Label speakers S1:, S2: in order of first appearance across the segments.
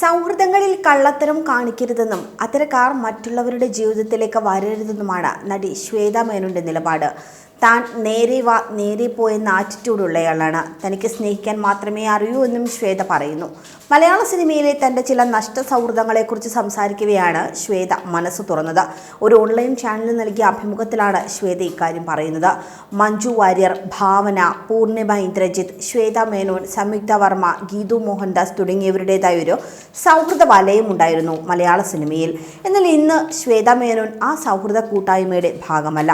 S1: സൗഹൃദങ്ങളിൽ കള്ളത്തരം കാണിക്കരുതെന്നും അത്തരക്കാർ മറ്റുള്ളവരുടെ ജീവിതത്തിലേക്ക് വരരുതെന്നുമാണ് നടി ശ്വേത മേനോന്റെ നിലപാട്. താൻ നേരെ വാ നേരെ പോയെന്ന ആറ്റിറ്റ്യൂഡുള്ളയാളാണ് തനിക്ക് സ്നേഹിക്കാൻ മാത്രമേ അറിയൂ എന്നും ശ്വേത പറയുന്നു. മലയാള സിനിമയിലെ തന്റെ ചില നഷ്ട സൗഹൃദങ്ങളെക്കുറിച്ച് സംസാരിക്കവെയാണ് ശ്വേത മനസ്സ് തുറന്നത്. ഒരു ഓൺലൈൻ ചാനലിൽ നൽകിയ അഭിമുഖത്തിലാണ് ശ്വേത ഇക്കാര്യം പറയുന്നത്. മഞ്ജു വാര്യർ ഭാവന പൂർണിമ ഇന്ദ്രജിത്ത് ശ്വേത മേനോൻ സംയുക്ത വർമ്മ ഗീതു മോഹൻദാസ് തുടങ്ങിയവരുടേതായ ഒരു സൗഹൃദ വലയം ഉണ്ടായിരുന്നു മലയാള സിനിമയിൽ. എന്നാൽ ഇന്ന് ശ്വേത മേനോൻ ആ സൗഹൃദ കൂട്ടായ്മയുടെ ഭാഗമല്ല.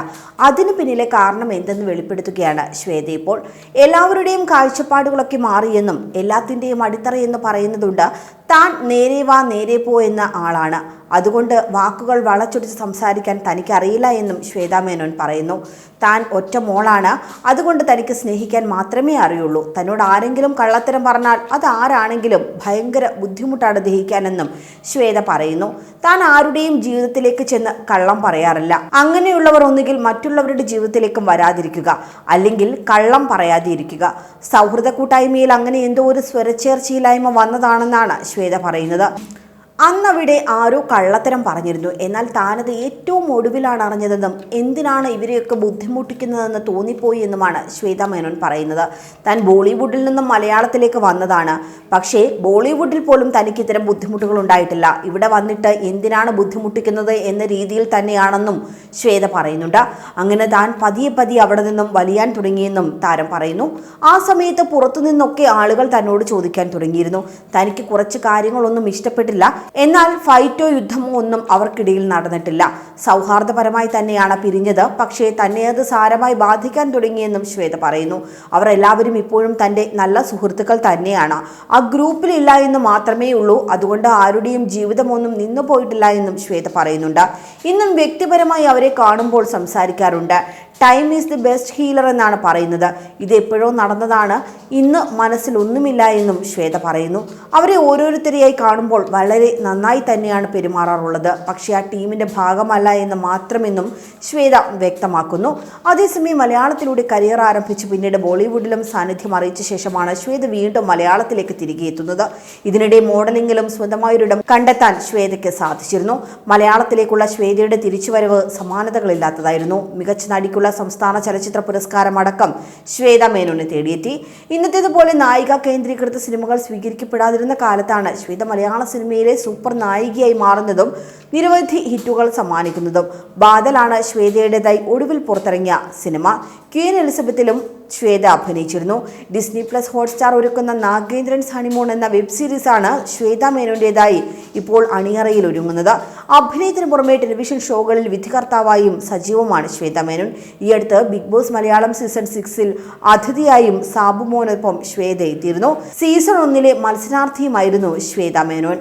S1: അതിനു പിന്നിലെ കാരണം എന്തെന്ന് വെളിപ്പെടുത്തുകയാണ് ശ്വേത ഇപ്പോൾ. എല്ലാവരുടെയും കാഴ്ചപ്പാടുകളൊക്കെ മാറിയെന്നും എല്ലാത്തിന്റെയും അടിത്തറയെന്ന് പറയുന്നതുണ്ട് താൻ നേരെ വാ നേരെ പോ എന്ന ആളാണ്. അതുകൊണ്ട് വാക്കുകൾ വളച്ചൊടിച്ച് സംസാരിക്കാൻ തനിക്കറിയില്ല എന്നും ശ്വേതാ മേനോൻ പറയുന്നു. താൻ ഒറ്റ മോളാണ്. അതുകൊണ്ട് തനിക്ക് സ്നേഹിക്കാൻ മാത്രമേ അറിയുള്ളൂ. തന്നോട് ആരെങ്കിലും കള്ളത്തരം പറഞ്ഞാൽ അത് ആരാണെങ്കിലും ഭയങ്കര ബുദ്ധിമുട്ടാണ് ദഹിക്കാനെന്നും ശ്വേത പറയുന്നു. താൻ ആരുടെയും ജീവിതത്തിലേക്ക് ചെന്ന് കള്ളം പറയാറില്ല. അങ്ങനെയുള്ളവർ ഒന്നുകിൽ മറ്റുള്ളവരുടെ ജീവിതത്തിലേക്കും വരാതിരിക്കുക അല്ലെങ്കിൽ കള്ളം പറയാതിരിക്കുക. സൗഹൃദ കൂട്ടായ്മയിൽ അങ്ങനെ എന്തോ ഒരു സ്വരച്ചേർച്ചയില്ലായ്മ വന്നതാണെന്നാണ് ശ്വേത പറയുന്നത്. അന്നവിടെ ആരോ കള്ളത്തരം പറഞ്ഞിരുന്നു. എന്നാൽ താനത് ഏറ്റവും ഒടുവിലാണ് അറിഞ്ഞതെന്നും എന്തിനാണ് ഇവരെയൊക്കെ ബുദ്ധിമുട്ടിക്കുന്നതെന്ന് തോന്നിപ്പോയി എന്നുമാണ് ശ്വേത മേനോൻ പറയുന്നത്. താൻ ബോളിവുഡിൽ നിന്നും മലയാളത്തിലേക്ക് വന്നതാണ്. പക്ഷേ ബോളിവുഡിൽ പോലും തനിക്ക് ഇത്തരം ബുദ്ധിമുട്ടുകൾ ഉണ്ടായിട്ടില്ല. ഇവിടെ വന്നിട്ട് എന്തിനാണ് ബുദ്ധിമുട്ടിക്കുന്നത് എന്ന രീതിയിൽ തന്നെയാണെന്നും ശ്വേത പറയുന്നുണ്ട്. അങ്ങനെ താൻ പതിയെ പതിയെ അവിടെ നിന്നും വലിയാൻ തുടങ്ങിയെന്നും താരം പറയുന്നു. ആ സമയത്ത് പുറത്തുനിന്നൊക്കെ ആളുകൾ തന്നോട് ചോദിക്കാൻ തുടങ്ങിയിരുന്നു. തനിക്ക് കുറച്ച് കാര്യങ്ങളൊന്നും ഇഷ്ടപ്പെട്ടില്ല. എന്നാൽ ഫൈറ്റോ യുദ്ധമോ ഒന്നും അവർക്കിടയിൽ നടന്നിട്ടില്ല. സൗഹാർദ്ദപരമായി തന്നെയാണ് പിരിഞ്ഞത്. പക്ഷേ തന്നെ അത് സാരമായി ബാധിക്കാൻ തുടങ്ങിയെന്നും ശ്വേത പറയുന്നു. അവർ എല്ലാവരും ഇപ്പോഴും തന്റെ നല്ല സുഹൃത്തുക്കൾ തന്നെയാണ്. ആ ഗ്രൂപ്പിലില്ല എന്ന് മാത്രമേ ഉള്ളൂ. അതുകൊണ്ട് ആരുടെയും ജീവിതമൊന്നും നിന്നു പോയിട്ടില്ല എന്നും ശ്വേത പറയുന്നുണ്ട്. ഇന്നും വ്യക്തിപരമായി അവരെ കാണുമ്പോൾ സംസാരിക്കാറുണ്ട്. Time is the best healer എന്നാണ് പറയുന്നത്. ഇത് എപ്പോഴോ നടന്നതാണ്. ഇന്ന് മനസ്സിൽ ഒന്നുമില്ല എന്നും ശ്വേത പറയുന്നു. അവരെ ഓരോരുത്തരെയായി കാണുമ്പോൾ വളരെ നന്നായി തന്നെയാണ് പെരുമാറാറുള്ളത്. പക്ഷേ ആ ടീമിന്റെ ഭാഗമല്ല എന്ന് മാത്രമെന്നും ശ്വേത വ്യക്തമാക്കുന്നു. അതേസമയം മലയാളത്തിലൂടെ കരിയർ ആരംഭിച്ച് പിന്നീട് ബോളിവുഡിലും സാന്നിധ്യം അറിയിച്ച ശേഷമാണ് ശ്വേത വീണ്ടും മലയാളത്തിലേക്ക് തിരികെ എത്തുന്നത്. ഇതിനിടെ മോഡലിംഗിലും സ്വന്തമായൊരിടം കണ്ടെത്താൻ ശ്വേതയ്ക്ക് സാധിച്ചിരുന്നു. മലയാളത്തിലേക്കുള്ള ശ്വേതയുടെ തിരിച്ചുവരവ് സമാനതകളില്ലാത്തതായിരുന്നു. മികച്ച നടിക്കുള്ള സംസ്ഥാന ചലച്ചിത്ര പുരസ്കാരം അടക്കം ശ്വേത മേനോനെ തേടിയെത്തി. ഇന്നത്തേതുപോലെ നായിക കേന്ദ്രീകൃത സിനിമകൾ സ്വീകരിക്കപ്പെടാതിരുന്ന കാലത്താണ് ശ്വേത മലയാള സിനിമയിലെ സൂപ്പർ നായികയായി മാറുന്നതും നിരവധി ഹിറ്റുകൾ സമ്മാനിക്കുന്നതും. ബാദലാണ് ശ്വേതയുടേതായി ഒടുവിൽ പുറത്തിറങ്ങിയ സിനിമ. ക്വീൻ എലിസബത്തിലും ശ്വേത അഭിനയിച്ചിരുന്നു. ഡിസ്നി പ്ലസ് ഹോട്ട്സ്റ്റാർ ഒരുക്കുന്ന നാഗേന്ദ്രൻസ് ഹണിമൂൺ എന്ന വെബ് സീരീസാണ് ശ്വേത മേനോന്റേതായി ഇപ്പോൾ അണിയറയിൽ ഒരുങ്ങുന്നത്. അഭിനയത്തിന് പുറമെ ടെലിവിഷൻ ഷോകളിൽ വിധികർത്താവായും സജീവമാണ് ശ്വേത മേനോൻ. ഈ അടുത്ത് ബിഗ് ബോസ് മലയാളം സീസൺ സിക്സിൽ അതിഥിയായും സാബുമോനൊപ്പം ശ്വേത എത്തിയിരുന്നു. സീസൺ ഒന്നിലെ മത്സരാർത്ഥിയുമായിരുന്നു ശ്വേത മേനോൻ.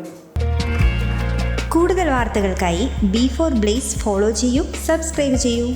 S2: കൂടുതൽ വാർത്തകൾക്കായി ബി ഫോർ ബ്ലേസ് ഫോളോ ചെയ്യൂ സബ്സ്ക്രൈബ് ചെയ്യൂ.